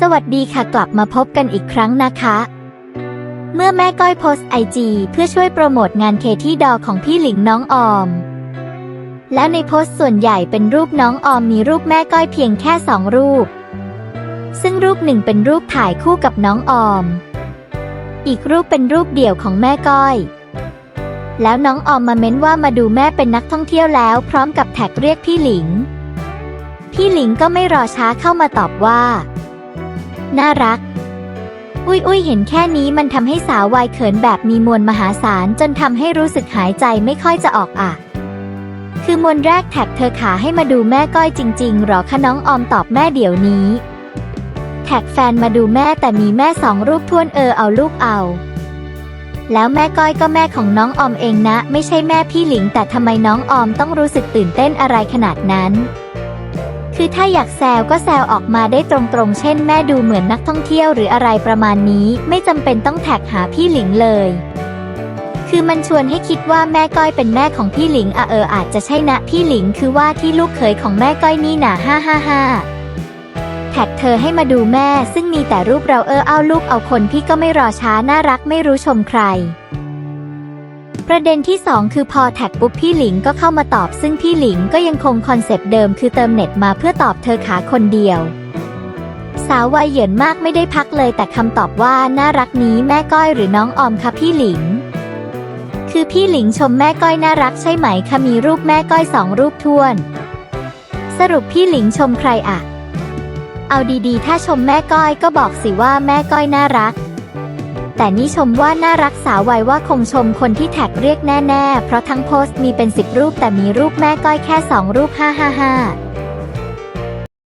สวัสดีค่ะกลับมาพบกันอีกครั้งนะคะ เมื่อแม่ก้อยโพสไอจีเพื่อช่วยโปรโมทงานเคที่ดอของพี่หลิงน้องออม แล้วในโพสต์ส่วนใหญ่เป็นรูปน้องออมมีรูปแม่ก้อยเพียงแค่สองรูป ซึ่งรูปหนึ่งเป็นรูปถ่ายคู่กับน้องออม อีกรูปเป็นรูปเดี่ยวของแม่ก้อย แล้วน้องออมมาเม้นว่ามาดูแม่เป็นนักท่องเที่ยวแล้ว พร้อมกับแท็กเรียกพี่หลิง พี่หลิงก็ไม่รอช้าเข้ามาตอบว่า น่ารัก อุ้ยอุ้ยเห็นแค่นี้มันทำให้สาววายเขินแบบมีมวลมหาศาลจนทำให้รู้สึกหายใจไม่ค่อยจะออกอะ คือมวลแรกแท็กเธอขาให้มาดูแม่ก้อยจริงๆหรอคะน้องออมตอบแม่เดี๋ยวนี้ แท็กแฟนมาดูแม่แต่มีแม่สองรูปท้วนเออเอาลูกเอาแล้วแม่ก้อยก็แม่ของน้องออมเองนะ ไม่ใช่แม่พี่หลิง แต่ทำไมน้องออมต้องรู้สึกตื่นเต้นอะไรขนาดนั้น คือถ้าอยากแซวก็แซวออกมาได้ตรงๆ เช่นแม่ดูเหมือนนักท่องเที่ยวหรืออะไรประมาณนี้ ไม่จำเป็นต้องแท็กหาพี่หลิงเลย คือมันชวนให้คิดว่าแม่ก้อยเป็นแม่ของพี่หลิงอะเอออาจจะใช่นะพี่หลิงคือว่าที่ลูกเขยของแม่ก้อยนี่น่ะฮ่าฮ่าฮ่าแท็กเธอให้มาดูแม่ซึ่งมีแต่รูปเราเออเอาลูกเอาคนพี่ก็ไม่รอช้าน่ารักไม่รู้ชมใคร ประเด็นที่ 2 คือพอแท็กปุ๊บพี่หลิงก็เข้ามาตอบ ซึ่งพี่หลิงก็ยังคงคอนเซปต์เดิมคือเติมเน็ตมาเพื่อตอบเธอขาคนเดียว สาววัยเหยินมากไม่ได้พักเลยแต่คำตอบว่าน่ารักนี้แม่ก้อยหรือน้องออมคะพี่หลิง คือพี่หลิงชมแม่ก้อยน่ารักใช่ไหมคะมีรูปแม่ก้อยสองรูปท้วน สรุปพี่หลิงชมใครอะเอาดีๆ ถ้าชมแม่ก้อยก็บอกสิว่าแม่ก้อยน่ารัก แต่นี่ชมว่าน่ารักสาววัยว่าคงชมคนที่แท็กเรียกแน่ ๆ เพราะทั้งโพสต์มีเป็นสิบรูปแต่มีรูปแม่ก้อยแค่สองรูป555